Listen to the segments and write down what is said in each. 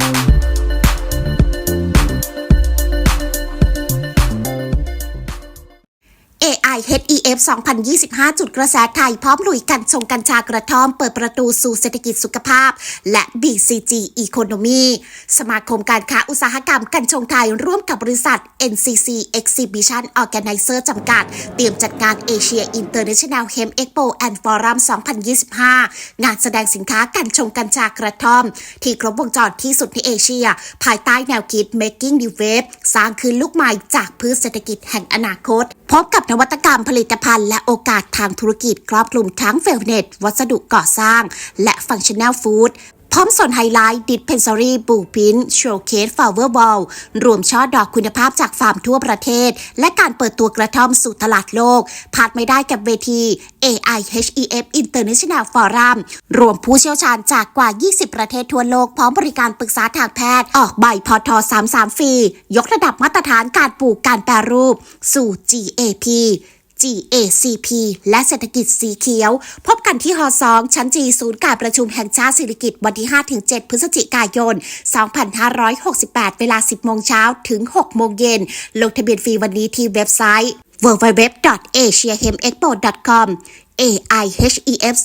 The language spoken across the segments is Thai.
you. HEF 2025 จุดกระแสไทย พร้อมลุยกันชงกัญชากระท่อม เปิดประตูสู่เศรษฐกิจสุขภาพ และ BCG Economy สมาคมการค้าอุตสาหกรรมกัญชงไทย ร่วมกับบริษัท NCC Exhibition Organizer จำกัด เตรียมจัดงาน Asia International Hemp Expo and Forum 2025 งานแสดงสินค้ากัญชงกัญชากระท่อม ที่ครบวงจรที่สุดในเอเชีย ภายใต้แนวคิด Making New Wave สร้างคืนลูกใหม่จากพืชเศรษฐกิจแห่งอนาคต พบกับนวัตกรรมผลิตภัณฑ์และโอกาสทางธุรกิจครอบคลุมทั้งเฟลเนตวัสดุก่อสร้าง และฟังชั่นแนลฟู้ดพร้อมส่วนไฮไลท์ดิสเพนซอรี่บูพินโชว์เคสฟาวเวอร์บอลรวมช่อดอกคุณภาพจากฟาร์มทั่วประเทศ และการเปิดตัวกระท่อมสู่ตลาดโลกพลาดไม่ได้กับเวที AIHEF International Forum รวมผู้เชี่ยวชาญจากกว่า 20 ประเทศทั่วโลก พร้อมบริการปรึกษาทางแพทย์ ออกใบพท33ฟรียกระดับมาตรฐานการปลูกการแปรรูป สู่ GAP GACP และเศรษฐกิจสีเขียว พบกันที่ฮอ2ชั้นจีศูนย์การประชุมแห่งชาติสิริกิตวันที่ 5-7 พฤศจิกายน 2568 เวลา 10 โมงเช้าถึง 6 โมงเย็น ลงทะเบียนฟรีวันนี้ที่เว็บไซต์ www.asiahemexpo.com AIHEF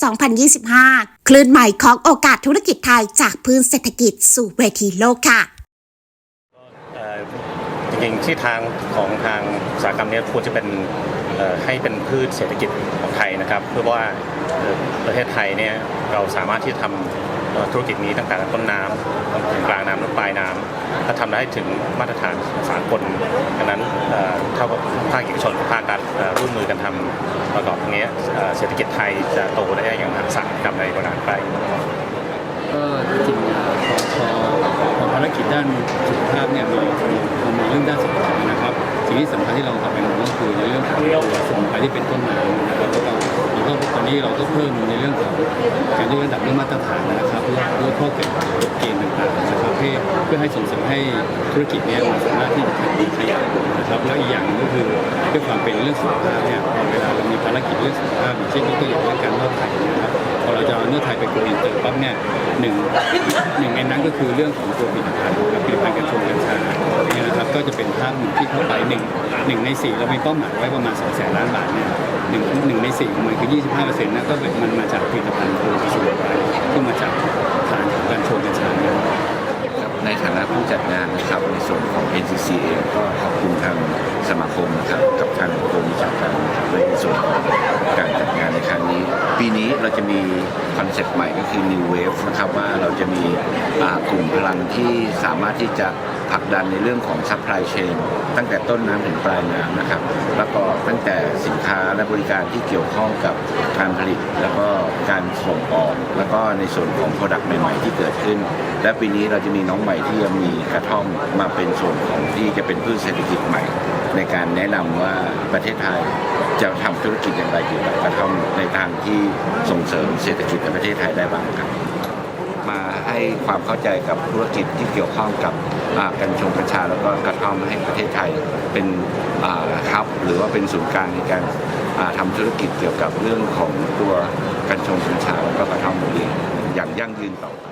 2025 คลื่นใหม่ของโอกาสธุรกิจไทยจากพื้นเศรษฐกิจสู่เวทีโลกค่ะจริงๆที่ทางของทางอุตสาหกรรมนี้ควรจะเป็น ให้เป็นพืชเศรษฐกิจของไทยนะครับ เพื่อว่าประเทศไทยเนี่ยเราสามารถที่จะทำธุรกิจนี้ตั้งแต่ต้นน้ำถึงกลางน้ำและปลายน้ำถ้าทำได้ถึงมาตรฐานสากลดังนั้นเอ่อเท่ากับภาคเอกชนภาครัฐร่วมมือกันทำประกอบตรงนี้เศรษฐกิจไทยจะโตได้อย่างมหาศาลครับในเวลาใกล้ก็จริงพอพอภารกิจด้านสุขภาพเนี่ยมีมีมันมีเรื่องด้านสุขภาพนะครับสิ่งที่สำคัญที่เราทำเป็น ก็คือในเรื่งของไพรที่เป็นต้นน้ำนะครับแล้วก็แล้วก็ตอนนี้เราก็เพิ่มในเรื่องของการยกระดับเรื่องมาตรฐานนะครับเพื่อเพื่อข้อเกิดเกณฑ์ต่างๆนะครับเพื่อเพื่อให้ส่งเสริมให้ธุรกิจเนี้มันสามารถที่จะขยายนะครับแล้วอีกอย่างก็คือด้วยความเป็นเรื่องสุขภาพเนี่ยพอเวลาเรามีภารกิจเรื่องสุขภาพอย่างเช่นยกตัวอย่างเรื่องการนวดไทยนะครับพอเราจะเอาเนื้อไทยไปโกอินเตอร์ปั๊บเนี่ยหนึ่งหนึ่งในนั้นก็คือเรื่องของตัวผลิตภัณฑ์กับผลิตภัณฑ์กัญชงกัญชา นะครับก็จะเป็นภาพหนึ่งที่เข้าไปหนึ่งหนึ่งในสี่เรามีเป้าหมายไว้ประมาณ2 0 0แสนล้านบาทเนี่ยหนึ่งหนึ่งในสี่ของมันคือ25เปอร์เซ็นต์นะก็เป็นมันมาจากผลิตภัณฑ์ตัวสมุนไพรที่มาจากฐานของกัญชงกัญชาเนี่ยในฐานะผู้จัดงานนะครับในส่วนของ NCC เองก็ขอบคุณทางสมาคมนะครับกับทางกรมวิชาการในส่วนของการจัดงาน ในครั้งนี้ ปีนี้เราจะมีคอนเซ็ปต์ใหม่ก็คือ New Wave นะครับว่าเราจะมีกลุ่มพลังที่สามารถที่จะผลักดันในเรื่องของ supply chain ตั้งแต่ต้นน้ำถึงปลายน้ำนะครับ แล้วก็ตั้งแต่สินค้าและบริการที่เกี่ยวข้องกับการผลิต แล้วก็การส่งออก แล้วก็ในส่วนของ Product ใหม่ ๆ ที่เกิดขึ้น และปีนี้เราจะมีน้องใหม่ที่จะมีกระท่อมมาเป็นส่วนของที่จะเป็นพืชเศรษฐกิจใหม่ ในการแนะนำว่าประเทศไทยจะทำธุรกิจอย่างไรเกี่ยวกับกระท่อมในทางที่ส่งเสริมเศรษฐกิจในประเทศไทยได้บ้างครับ มาให้ความเข้าใจกับธุรกิจที่เกี่ยวข้องกับอ่ากัญชงกัญชาแล้วก็กระท่อมให้ประเทศไทยเป็นคับ หรือว่าเป็นศูนย์กลางในการทำทำธุรกิจเกี่ยวกับเรื่องของตัวกัญชงกัญชาแล้วก็กระท่อมอย่างยั่งยืนต่อไป